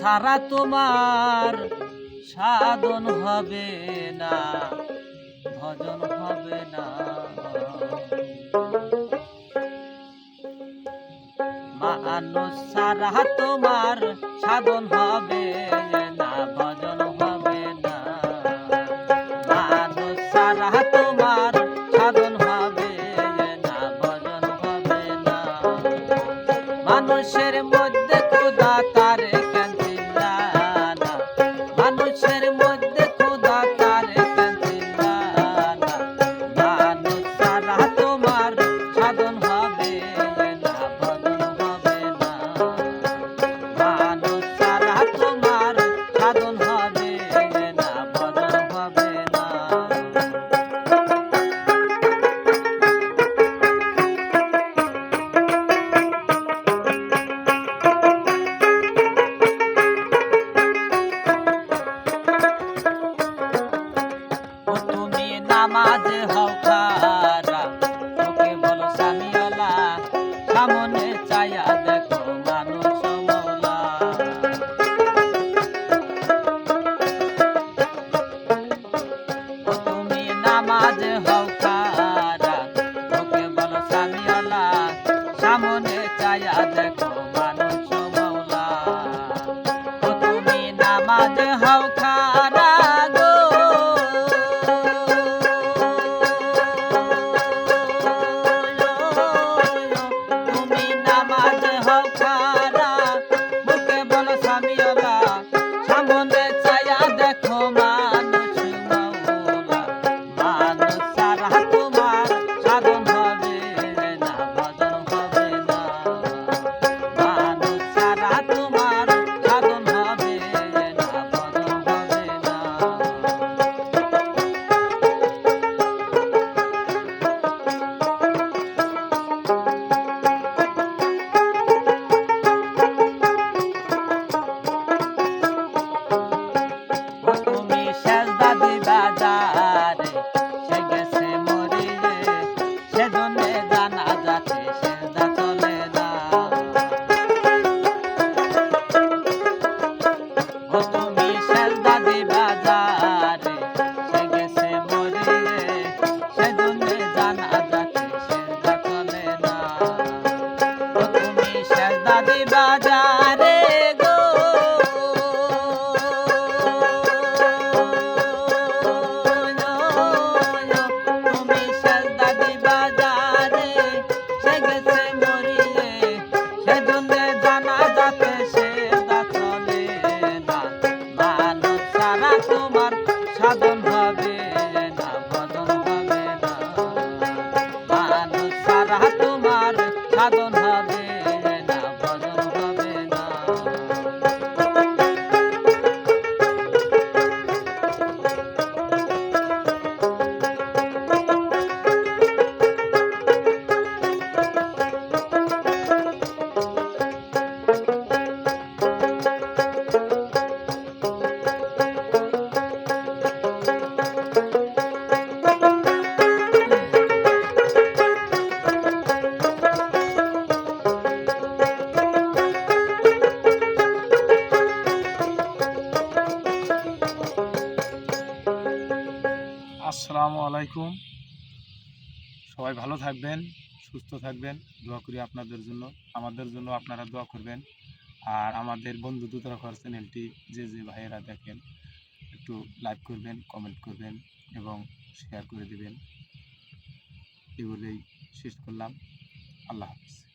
ছাড়া তোমার সাধন হবে না, ভজন হবে না। মানুষ ছাড়া তোমার সাধন হবে না, ভজন হবে না। মানুষ ছাড়া তোমার সাধন হবে না, ভজন হবে না। মানুষের নামাজে হও খারা তোকে বলো সামিওলা সামনে চাইয়া দেখো বলো। সামনে চাইয়া দেখো মানুষ সাধন আসসালামু আলাইকুম। সবাই ভালো থাকবেন, সুস্থ থাকবেন। দোয়া করি আপনাদের জন্য, আমাদের জন্য আপনারা দোয়া করবেন। আর আমাদের বন্ধু দুতরফার চ্যানেলটি যে যে ভাইয়েরা দেখেন, একটু লাইক করবেন, কমেন্ট করবেন এবং শেয়ার করে দিবেন। এগুলোই শেষ করলাম। আল্লাহ হাফিজ।